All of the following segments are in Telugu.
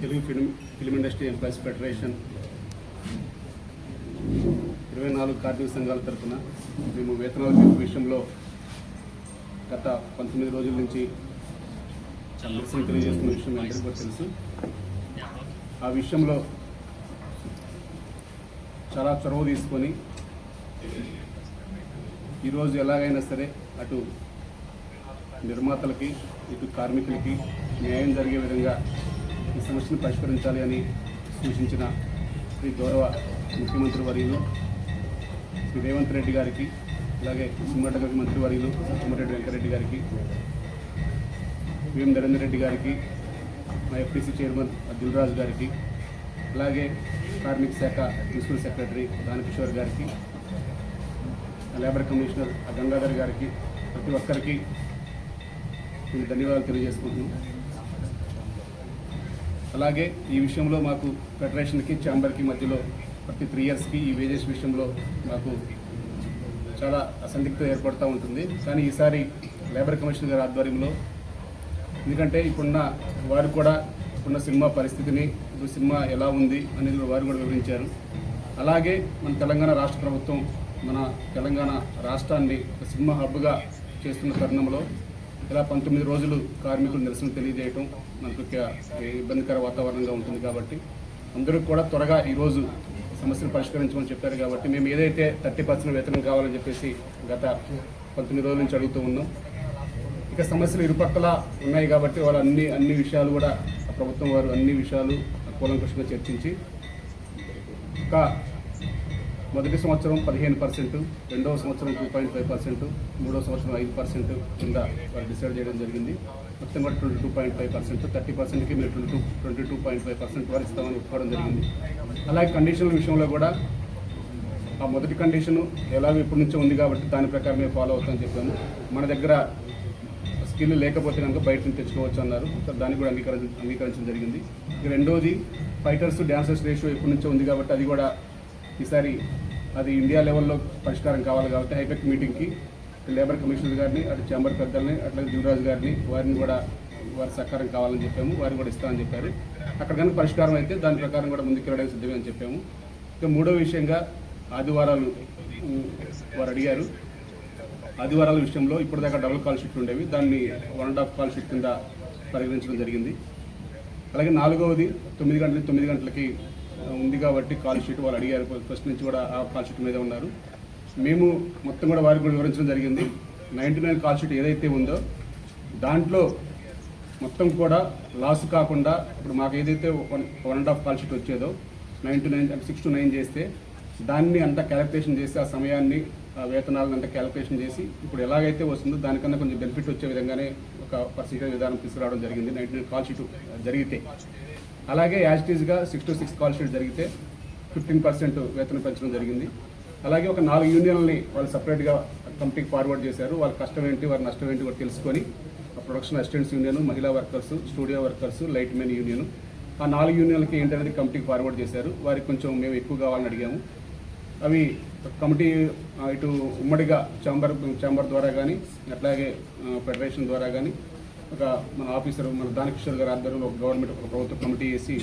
Telugu film film industry employees federation ఇరవై నాలుగు కార్మిక సంఘాల తరఫున మేము వేతనాల విషయంలో గత పంతొమ్మిది రోజుల నుంచి నిరసన తెలియజేస్తున్న విషయం అందరికీ కూడా తెలుసు. ఆ విషయంలో చాలా చొరవ తీసుకొని ఈరోజు ఎలాగైనా సరే అటు నిర్మాతలకి ఇటు కార్మికులకి న్యాయం జరిగే విధంగా ఈ సమస్యను పరిష్కరించాలి అని సూచించిన శ్రీ గౌరవ ముఖ్యమంత్రి వర్యులు శ్రీ రేవంత్ రెడ్డి గారికి అలాగే సినిమాటోగ్రఫీ మంత్రి వర్యులు సత్యమరెడ్డి వెంకరెడ్డి గారికి విఎం నరేందర్ రెడ్డి గారికి మా ఎఫ్టీసీ చైర్మన్ దిల్రాజు గారికి అలాగే కార్మిక శాఖ ప్రిన్సిపల్ సెక్రటరీ దానకిషోర్ గారికి లేబర్ కమిషనర్ గంగాధర్ గారికి ప్రతి ఒక్కరికి మేము ధన్యవాదాలు తెలియజేసుకుంటున్నాం అలాగే ఈ విషయంలో మాకు ఫెడరేషన్కి ఛాంబర్కి మధ్యలో ప్రతి త్రీ ఇయర్స్కి ఈ వేజెస్ విషయంలో మాకు చాలా అసందిగ్ధత ఏర్పడుతూ ఉంటుంది. కానీ ఈసారి లేబర్ కమిషన్ గారి ఆధ్వర్యంలో ఎందుకంటే ఇప్పుడున్న వారు కూడా ఇప్పుడున్న సినిమా పరిస్థితిని ఇప్పుడు సినిమా ఎలా ఉంది అనేది వారు కూడా వివరించారు. అలాగే మన తెలంగాణ రాష్ట్ర ప్రభుత్వం మన తెలంగాణ రాష్ట్రాన్ని ఒక సినిమా హబ్గా చేస్తున్న తరుణంలో ఇలా పంతొమ్మిది రోజులు కార్మికులు నిరసన తెలియజేయటం మనకు ఇబ్బందికర వాతావరణంగా ఉంటుంది కాబట్టి అందరూ కూడా త్వరగా ఈరోజు సమస్యను పరిష్కరించమని చెప్పారు కాబట్టి మేము ఏదైతే థర్టీ పర్సెంట్ వేతనం కావాలని చెప్పేసి గత పంతొమ్మిది రోజుల నుంచి అడుగుతూ ఉన్నాం. ఇక సమస్యలు ఇరుపక్కల ఉన్నాయి కాబట్టి వాళ్ళు అన్ని అన్ని విషయాలు కూడా ప్రభుత్వం వారు అన్ని విషయాలు కూలంకషంగా చర్చించి ఇంకా మొదటి సంవత్సరం పదిహేను పర్సెంట్ రెండవ సంవత్సరం టూ పాయింట్ ఫైవ్ పర్సెంట్ మూడవ సంవత్సరం ఐదు పర్సెంట్ కింద వారు డిసైడ్ చేయడం జరిగింది. మొత్తం కూడా twenty two point five percent thirty పర్సెంట్కి మీరు twenty two twenty two point five percent వరకు ఇస్తామని ఒప్పుకోవడం జరిగింది. అలాగే కండిషన్ల విషయంలో కూడా ఆ మొదటి కండిషన్ ఎలాగో ఇప్పటి నుంచే ఉంది కాబట్టి దాని ప్రకారమే ఫాలో అవుతామని చెప్పాను మన దగ్గర స్కిల్ లేకపోతే కనుక బయట నుంచి తెచ్చుకోవచ్చు అన్నారు. దానికి దాన్ని కూడా అంగీకరించ అంగీకరించడం జరిగింది. ఇక రెండోది ఫైటర్స్ డ్యాన్సర్స్ రేషియో ఎప్పటి నుంచో ఉంది కాబట్టి అది కూడా ఈసారి అది ఇండియా లెవెల్లో పరిష్కారం కావాలి కాబట్టి హైటెక్ మీటింగ్కి లేబర్ కమిషనర్ గారిని అటు చాంబర్ పెద్దల్ని అట్లాగే యువరాజు గారిని వారిని కూడా వారి సహకారం కావాలని చెప్పాము వారిని కూడా ఇస్తామని చెప్పారు. అక్కడ కనుక పరిష్కారం అయితే దాని ప్రకారం కూడా ముందుకు వెళ్ళడానికి సిద్ధమే అని చెప్పాము. ఇంకా మూడో విషయంగా ఆదివారాలు వారు అడిగారు. ఆదివారాల విషయంలో ఇప్పటిదాకా డబుల్ కాల్ షీట్లు ఉండేవి. దాన్ని one and half call sheet కింద పరిగణించడం జరిగింది. అలాగే నాలుగవది తొమ్మిది గంటల తొమ్మిది గంటలకి ఉంది కాబట్టి కాల్ షీట్ వాళ్ళు అడిగారు. ఫస్ట్ నుంచి కూడా ఆ కాల్ షీట్ మీద ఉన్నారు. మేము మొత్తం కూడా వారికి కూడా వివరించడం జరిగింది. నైంటీ నైన్ కాల్ షీట్ ఏదైతే ఉందో దాంట్లో మొత్తం కూడా లాస్ కాకుండా ఇప్పుడు మాకు ఏదైతే one one and half call sheet వచ్చేదో nine to nine అంటే సిక్స్ టు నైన్ చేస్తే దాన్ని అంతా క్యాలిక్యులేషన్ చేసి ఆ సమయాన్ని ఆ వేతనాలను అంతా క్యాలిక్యులేషన్ చేసి ఇప్పుడు ఎలాగైతే వస్తుందో దానికన్నా కొంచెం బెనిఫిట్ వచ్చే విధంగానే ఒక పర్సెంటేజ్ విధానం తీసుకురావడం జరిగింది నైన్టీ నైన్ కాల్ షీట్ జరిగితే. అలాగే as యాజిటీస్గా six to six call sheet జరిగితే ఫిఫ్టీన్ పర్సెంట్ వేతనం పెంచడం జరిగింది. అలాగే ఒక నాలుగు యూనియన్లని వాళ్ళు సపరేట్గా కమిటీకి ఫార్వర్డ్ చేశారు. వాళ్ళ కష్టం ఏంటి వారి నష్టం ఏంటి కూడా తెలుసుకొని ప్రొడక్షన్ అసిస్టెంట్స్ యూనియన్ మహిళా workers studio workers lightmen union ఆ నాలుగు యూనియన్లకి ఏంటనేది కమిటీకి ఫార్వర్డ్ చేశారు. వారికి కొంచెం మేము ఎక్కువ కావాలని అడిగాము. అవి కమిటీ ఇటు ఉమ్మడిగా చాంబర్ చాంబర్ ద్వారా కానీ అట్లాగే ఫెడరేషన్ ద్వారా కానీ ఒక మన ఆఫీసర్ మన దానకిషోర్ గారు ఆధ్వర్యంలో ఒక గవర్నమెంట్ ఒక ప్రభుత్వ కమిటీ వేసి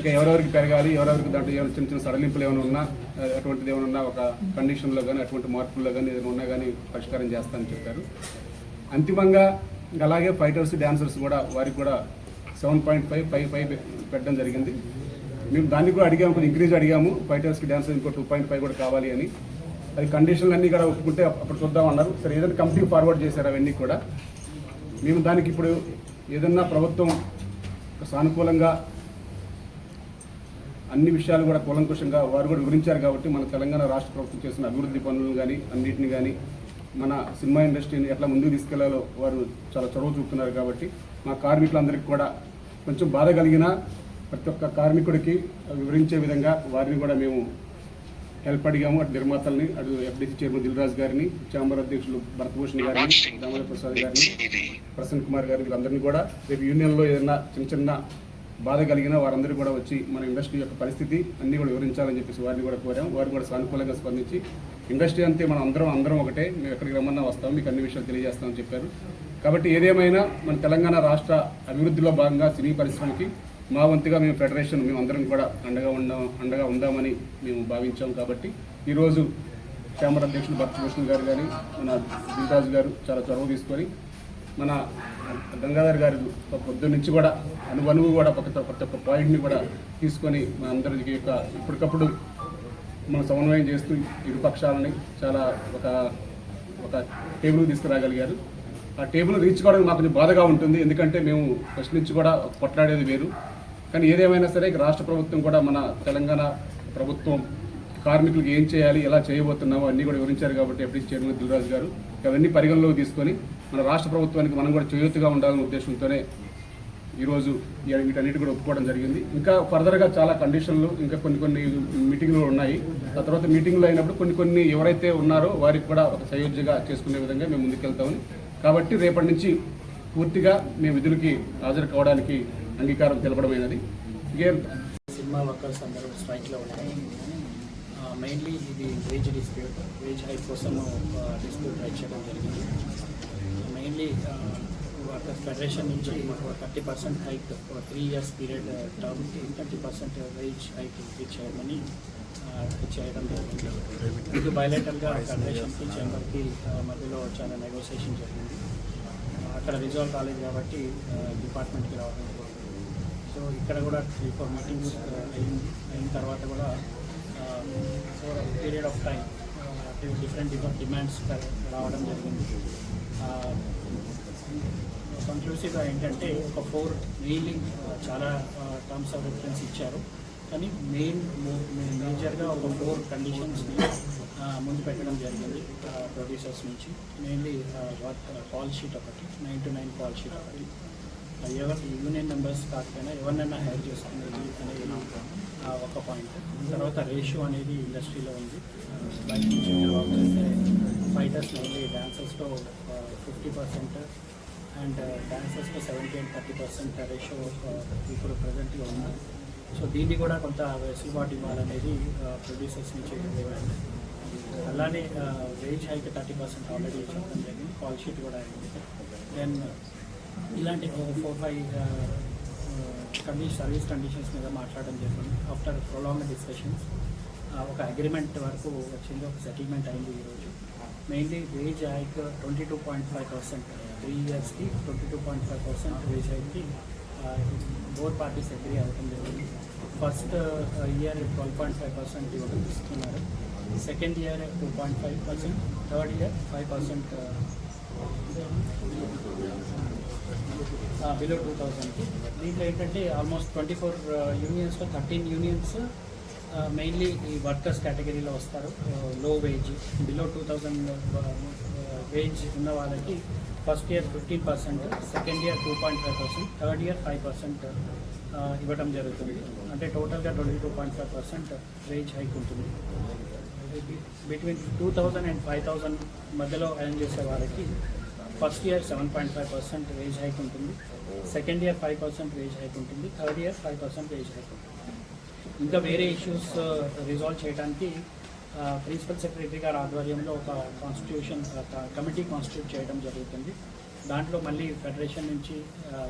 ఇక ఎవరెవరికి పెరగాలి ఎవరెవరికి దాంట్లో ఏమైనా చిన్న చిన్న సడలింపులు ఏమైనా ఉన్నా అటువంటిది ఏమైనా ఉన్నా ఒక కండిషన్లో కానీ అటువంటి మార్పుల్లో కానీ ఏదైనా ఉన్నా కానీ పరిష్కారం చేస్తానని చెప్పారు. అంతిమంగా అలాగే ఫైటర్స్ డాన్సర్స్ కూడా వారికి కూడా seven point five five five పెట్టడం జరిగింది. మేము దాన్ని కూడా అడిగాము కొంచెం ఇంక్రీజ్ అడిగాము ఫైటర్స్కి డాన్సర్ ఇంకో టూ పాయింట్ ఫైవ్ కూడా కావాలి అని. అది కండిషన్లు అన్నీ కూడా ఒప్పుకుంటే అప్పుడు చూద్దాం అన్నారు సరే ఏదైనా కంపెనీ ఫార్వర్డ్ చేశారు అవన్నీ కూడా. మేము దానికి ఇప్పుడు ఏదన్నా ప్రభుత్వం సానుకూలంగా అన్ని విషయాలు కూడా కూలంకుషంగా వారు కూడా వివరించారు కాబట్టి మన తెలంగాణ రాష్ట్ర ప్రభుత్వం చేసిన అభివృద్ధి పనులను కానీ అన్నింటిని కానీ మన సినిమా ఇండస్ట్రీని ఎట్లా ముందుకు తీసుకెళ్ళాలో వారు చాలా చొరవ చూపుతున్నారు కాబట్టి మా కార్మికులందరికీ కూడా కొంచెం బాధ కలిగిన ప్రతి ఒక్క కార్మికుడికి వివరించే విధంగా వారిని కూడా మేము హెల్ప్ అడిగాము. అటు నిర్మాతల్ని అటు ఎఫ్డీసీ చైర్మన్ దిల్రాజ్ గారిని చాంబర్ అధ్యక్షులు భరతభూషణ్ గారిని దామోదర్ ప్రసాద్ గారిని ప్రసన్న కుమార్ గారిని వీళ్ళందరినీ కూడా రేపు యూనియన్లో ఏదైనా చిన్న చిన్న బాధ కలిగిన వారందరూ కూడా వచ్చి మన ఇండస్ట్రీ యొక్క పరిస్థితి అన్ని కూడా వివరించాలని చెప్పేసి వారిని కూడా కోరాం. వారు కూడా సానుకూలంగా స్పందించి ఇండస్ట్రీ అంతే మనం అందరం అందరం ఒకటే మేము ఎక్కడికి రమ్మన్నా వస్తాం మీకు అన్ని విషయాలు తెలియజేస్తామని చెప్పారు. కాబట్టి ఏదేమైనా మన తెలంగాణ రాష్ట్ర అభివృద్ధిలో భాగంగా సినీ పరిశ్రమకి మా వంతుగా మేము ఫెడరేషన్ మేము అందరం కూడా అండగా ఉందాం అండగా ఉందామని మేము భావించాం కాబట్టి ఈరోజు ఛాంబర్ అధ్యక్షుడు భక్తభూషణ్ గారు కానీ మన దిల్రాజు గారు చాలా చొరవ తీసుకొని మన గంగాధర్ గారు పొద్దున్న నుంచి కూడా అనువనువు కూడా ప్రతి ప్రతి ఒక్క పాయింట్ని కూడా తీసుకొని మన అందరికి యొక్క ఇప్పటికప్పుడు మనం సమన్వయం చేస్తూ ఇరు పక్షాలని చాలా ఒక ఒక టేబుల్ తీసుకురాగలిగారు. ఆ టేబుల్ రీచ్ కావడానికి మాకు కొంచెం బాధగా ఉంటుంది. ఎందుకంటే మేము ఫస్ట్ నుంచి కూడా కొట్లాడేది వేరు. కానీ ఏదేమైనా సరే రాష్ట్ర ప్రభుత్వం కూడా మన తెలంగాణ ప్రభుత్వం కార్మికులకు ఏం చేయాలి ఎలా చేయబోతున్నామో అన్నీ కూడా వివరించారు కాబట్టి ఎఫ్డీ చైర్మన్ దిల్రాజు గారు. అవన్నీ పరిగణలోకి తీసుకొని మన రాష్ట్ర ప్రభుత్వానికి మనం కూడా చేయూతగా ఉండాలనే ఉద్దేశంతోనే ఈరోజు వీటన్నిటి కూడా ఒప్పుకోవడం జరిగింది. ఇంకా ఫర్దర్గా చాలా కండిషన్లు ఇంకా కొన్ని కొన్ని మీటింగ్లు ఉన్నాయి. ఆ తర్వాత మీటింగ్లు అయినప్పుడు కొన్ని కొన్ని ఎవరైతే ఉన్నారో వారికి కూడా ఒక సయోధ్యగా చేసుకునే విధంగా మేము ముందుకెళ్తామని. కాబట్టి రేపటి నుంచి పూర్తిగా మేము విధులకి హాజరు కావడానికి అంగీకారం తెలపడమైనది. సినిమా వర్కర్స్ అందరూ స్ట్రైక్లో ఉన్నారు మెయిన్లీ ఇది వేజ్ డిస్ప్యూట్ వేజ్ హైక్ కోసం డిస్ప్యూట్ రైట్ చేయడం జరిగింది. మెయిన్లీ వర్కర్స్ ఫెడరేషన్ నుంచి మాకు thirty percent hike three years period టర్మ్కి thirty percent wage hike చేయమని చేయడం జరిగింది. ఇది బయలేటర్గా ఫెడరేషన్కి చేంబర్కి మధ్యలో చాలా నెగోసియేషన్ జరిగింది. అక్కడ రిజాల్వ్ కాలేదు కాబట్టి డిపార్ట్మెంట్కి రావడం జరిగింది. సో ఇక్కడ కూడా త్రీ ఫోర్ మీటింగ్స్ అయిన అయిన తర్వాత కూడా four period of time different different demands రావడం జరిగింది. కంక్లూసివ్గా ఏంటంటే ఒక ఫోర్ మెయిన్లీ చాలా టర్మ్స్ ఆఫ్ రిఫరెన్స్ ఇచ్చారు. కానీ మెయిన్ మేజర్గా ఒక ఫోర్ కండిషన్స్ని ముందు పెట్టడం జరిగింది ప్రొడ్యూసర్స్ నుంచి. మెయిన్లీ వర్క్ కాల్ షీట్ ఒకటి nine to nine call sheet ఒకటి. ఎవరు యూనియన్ మెంబర్స్ కాకపోయినా ఎవరినైనా హైర్ చేసుకునేది అనేది ఒక పాయింట్ తర్వాత రేషియో అనేది ఇండస్ట్రీలో ఉంది. బయట నుంచి ఫైటర్స్ మెయిన్లీ డాన్సర్స్లో fifty percent and డాన్సర్స్లో seventy and thirty percent ratio ఇప్పుడు ప్రజెంట్గా ఉంది. సో దీన్ని కూడా కొంత వెసులుబాటు ఇవ్వాలనేది ప్రొడ్యూసర్స్ నుంచి ఇవ్వండి అలానే wage hike thirty percent already చెప్పడం జరిగింది. కాల్ షీట్ కూడా అయింది. దెన్ ఇలాంటి four five condition service conditions మీద మాట్లాడడం జరిగింది. ఆఫ్టర్ ప్రొలాంగ్ డిస్కషన్స్ ఒక అగ్రిమెంట్ వరకు వచ్చింది. ఒక సెటిల్మెంట్ అయింది ఈరోజు mainly wage hike twenty two point five percent three ఇయర్స్కి twenty two point five percent wage హైక్కి both parties agree అవ్వడం జరిగింది. First year twelve point five percent ఇవ్వడం ఇస్తున్నారు. Second year two point five percent third year five percent below two థౌజండ్కి దీంట్లో ఏంటంటే ఆల్మోస్ట్ ట్వంటీ ఫోర్ యూనియన్స్లో థర్టీన్ యూనియన్స్ మెయిన్లీ ఈ వర్కర్స్ కేటగిరీలో వస్తారు. Low wage below two thousand wage ఉన్న వాళ్ళకి first year fifteen percent second year two point five percent third year five percent ఇవ్వడం జరుగుతుంది. అంటే టోటల్గా twenty two point five percent wage hike ఉంటుంది. Between two thousand and five thousand మధ్యలో ఎర్న్ చేసే వారికి first year seven point five percent wage hike ఉంటుంది. Second year five percent wage hike ఉంటుంది. Third year five percent wage hike ఉంటుంది. ఇంకా వేరే ఇష్యూస్ రిజాల్వ్ uh, చేయడానికి uh, ప్రిన్సిపల్ సెక్రటరీ గారి ఆధ్వర్యంలో ఒక కాన్స్టిట్యూషన్ కమిటీ కాన్స్టిట్యూట్ చేయడం జరుగుతుంది. దాంట్లో మళ్ళీ ఫెడరేషన్ నుంచి uh,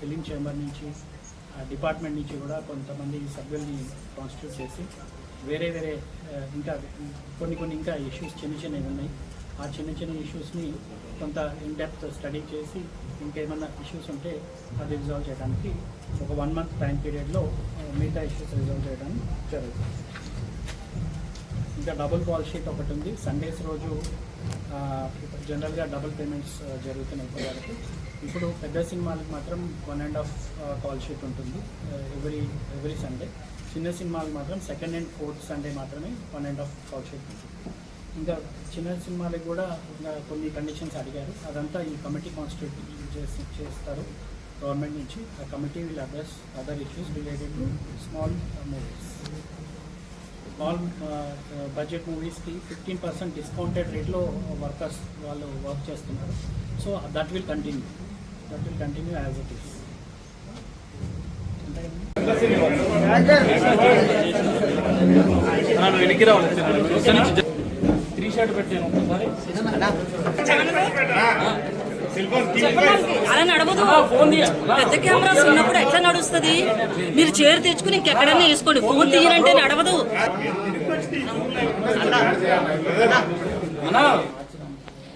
ఫిలిం చేంబర్ నుంచి డిపార్ట్మెంట్ నుంచి కూడా కొంతమంది సభ్యుల్ని కాన్స్టిట్యూట్ చేసి వేరే వేరే ఇంకా కొన్ని కొన్ని ఇంకా ఇష్యూస్ చిన్న చిన్నవి ఉన్నాయి. ఆ చిన్న చిన్న ఇష్యూస్ని కొంత ఇన్ డెప్త్ స్టడీ చేసి ఇంకేమన్నా ఇష్యూస్ ఉంటే అది రిజాల్వ్ చేయడానికి ఒక వన్ మంత్ టైం పీరియడ్లో మిగతా ఇష్యూస్ రిజాల్వ్ చేయడానికి జరుగుతుంది. ఇంకా డబుల్ కాల్ షీట్ ఒకటి ఉంది. సండేస్ రోజు జనరల్గా డబుల్ పేమెంట్స్ జరుగుతున్నాయి ఇప్పుడు వరకు ఇప్పుడు పెద్ద సినిమాలకు మాత్రం one and half call sheet ఉంటుంది ఎవ్రీ ఎవ్రీ సండే చిన్న సినిమాలకు మాత్రం సెకండ్ అండ్ ఫోర్త్ సండే మాత్రమే one and half call sheet ఇంకా చిన్న సినిమాలకు కూడా ఇంకా కొన్ని కండిషన్స్ అడిగారు. అదంతా ఈ కమిటీ కాన్స్టిట్యూట్ చేసి చేస్తారు గవర్నమెంట్ నుంచి. ఆ committee will address other issues related to small movies small budget మూవీస్కి ఫిఫ్టీన్ పర్సెంట్ డిస్కౌంటెడ్ రేట్లో వర్కర్స్ వాళ్ళు వర్క్ చేస్తున్నారు. So that will continue that will continue as it is three shirt పెట్టాను ఒకసారి అలా నడవదు పెద్ద కెమెరాస్ ఉన్నప్పుడు ఎట్లా నడుస్తుంది మీరు చైర్ తెచ్చుకుని ఇంకెక్కడైనా వేసుకోండి ఫోన్ తీయనంటే నడవదు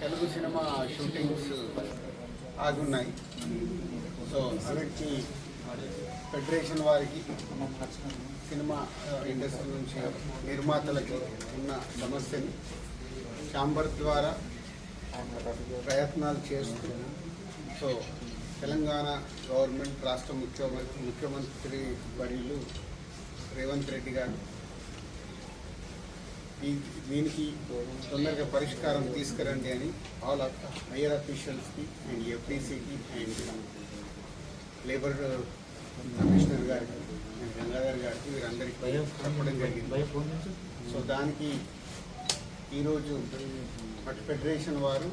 తెలుగు సినిమా షూటింగ్స్ ఆగున్నాయి సో అన్నిటికీ ఫెడరేషన్ వారికి సినిమా ఇండస్ట్రీ నుంచి నిర్మాతలకి ఉన్న సమస్యని ఛాంబర్ ద్వారా ప్రయత్నాలు చేస్తూ సో తెలంగాణ గవర్నమెంట్ రాష్ట్ర ముఖ్యమంత్రి ముఖ్యమంత్రి వర్యులు రేవంత్ రెడ్డి గారు ఈ- దీనికి తొందరగా పరిష్కారం తీసుకురండి అని ఆల్ హైయర్ అఫీషియల్స్కి అండ్ ఎఫ్డీసీకి అండ్ లేబర్ కమిషనర్ గారికి గంగాధర్ గారికి వీరందరికీ చెప్పడం జరిగింది. సో దానికి ఈరోజు అటు ఫెడరేషన్ వారు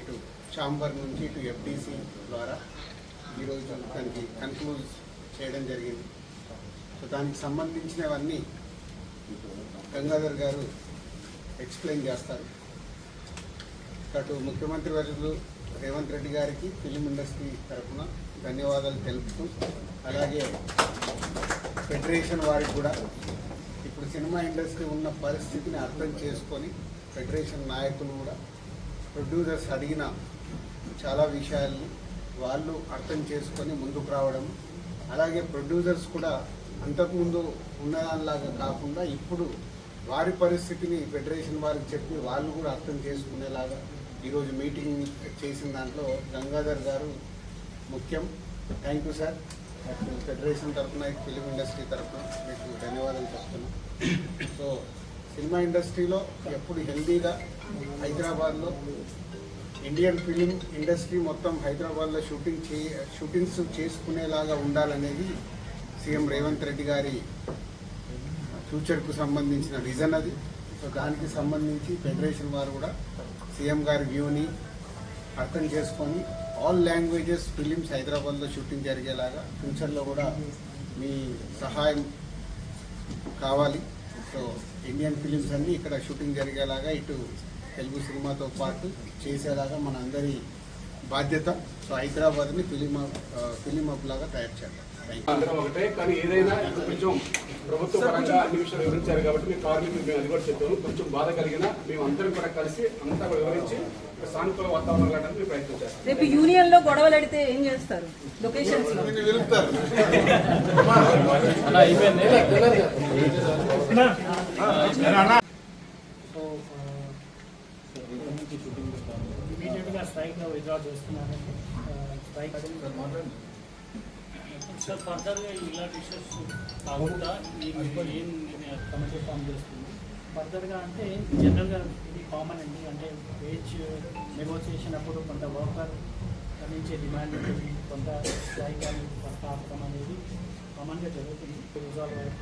ఇటు ఛాంబర్ నుంచి ఇటు ఎఫ్డీసీ ద్వారా ఈరోజు దానికి కన్క్లూజ్ చేయడం జరిగింది. సో దానికి సంబంధించినవన్నీ గంగాధర్ గారు ఎక్స్ప్లెయిన్ చేస్తారు. అటు ముఖ్యమంత్రి వర్యులు రేవంత్ రెడ్డి గారికి ఫిలిం ఇండస్ట్రీ తరఫున ధన్యవాదాలు తెలుపుతూ అలాగే ఫెడరేషన్ వారికి కూడా ఇప్పుడు సినిమా ఇండస్ట్రీ ఉన్న పరిస్థితిని అర్థం చేసుకొని ఫెడరేషన్ నాయకులు కూడా ప్రొడ్యూసర్స్ అడిగిన చాలా విషయాల్ని వాళ్ళు అర్థం చేసుకొని ముందుకు రావడం అలాగే ప్రొడ్యూసర్స్ కూడా అంతకుముందు ఉన్నదానిలాగా కాకుండా ఇప్పుడు వారి పరిస్థితిని ఫెడరేషన్ వారికి చెప్పి వాళ్ళు కూడా అర్థం చేసుకునేలాగా ఈరోజు మీటింగ్ చేసిన దాంట్లో గంగాధర్ గారు ముఖ్యం. థ్యాంక్ యూ సార్ ఫెడరేషన్ తరఫున ఫిలిం ఇండస్ట్రీ తరఫున మీకు ధన్యవాదాలు చెప్తున్నాం. సో సినిమా ఇండస్ట్రీలో ఎప్పుడు హెల్దీగా హైదరాబాద్లో ఇండియన్ ఫిలిం ఇండస్ట్రీ మొత్తం హైదరాబాద్లో షూటింగ్ చే షూటింగ్స్ చేసుకునేలాగా ఉండాలనేది సీఎం రేవంత్ రెడ్డి గారి ఫ్యూచర్కు సంబంధించిన విజన్ అది. సో దానికి సంబంధించి ఫెడరేషన్ వారు కూడా సీఎం గారి వ్యూని అర్థం చేసుకొని ఆల్ లాంగ్వేజెస్ ఫిలిమ్స్ హైదరాబాద్లో షూటింగ్ జరిగేలాగా ఫ్యూచర్లో కూడా మీ సహాయం కావాలి. సో ఇండియన్ ఫిలిమ్స్ అన్నీ ఇక్కడ షూటింగ్ జరిగేలాగా ఇటు తెలుగు సినిమాతో పాటు చేసేలాగా మన అందరి బాధ్యత. సో హైదరాబాద్ని ఫిలిం ఫిలిం హబ్ లాగా తయారు అందరం ఒకటే కానీ ఏదైనా కొంచెం ప్రభుత్వ పరంగా అన్ని విషయాలు వివరించారు కాబట్టి మీ కార్మికులు మేము అది కూడా చెప్పాము కొంచెం బాధ కలిగిన మేము అందరం కూడా కలిసి అంతా కూడా వివరించి సానుకూల వాతావరణం కావడానికి మేము ప్రయత్నం చేస్తాం. రేపు యూనియన్లో గొడవలు అడిగితే ఏం చేస్తారు? లొకేషన్స్ సో ఇమీడియట్గా స్ట్రైక్ విత్డ్రా చేస్తున్నానండి స్ట్రైక్ సార్ ఫర్దర్గా ఇలాంటి ఇష్యూస్ కాకుండా ఏం కమిటీ ఫామ్ చేస్తుంది. ఫర్దర్గా అంటే జనరల్గా ఇది కామన్ అండి. అంటే వేజ్ నెగోసియేషన్ అప్పుడు కొంత వర్కర్ నుంచి డిమాండ్ ఉంటుంది. కొంత స్ట్రైక్ అనేది కొంత అనేది కామన్గా జరుగుతుంది. రిజాల్వ్ అయ్యే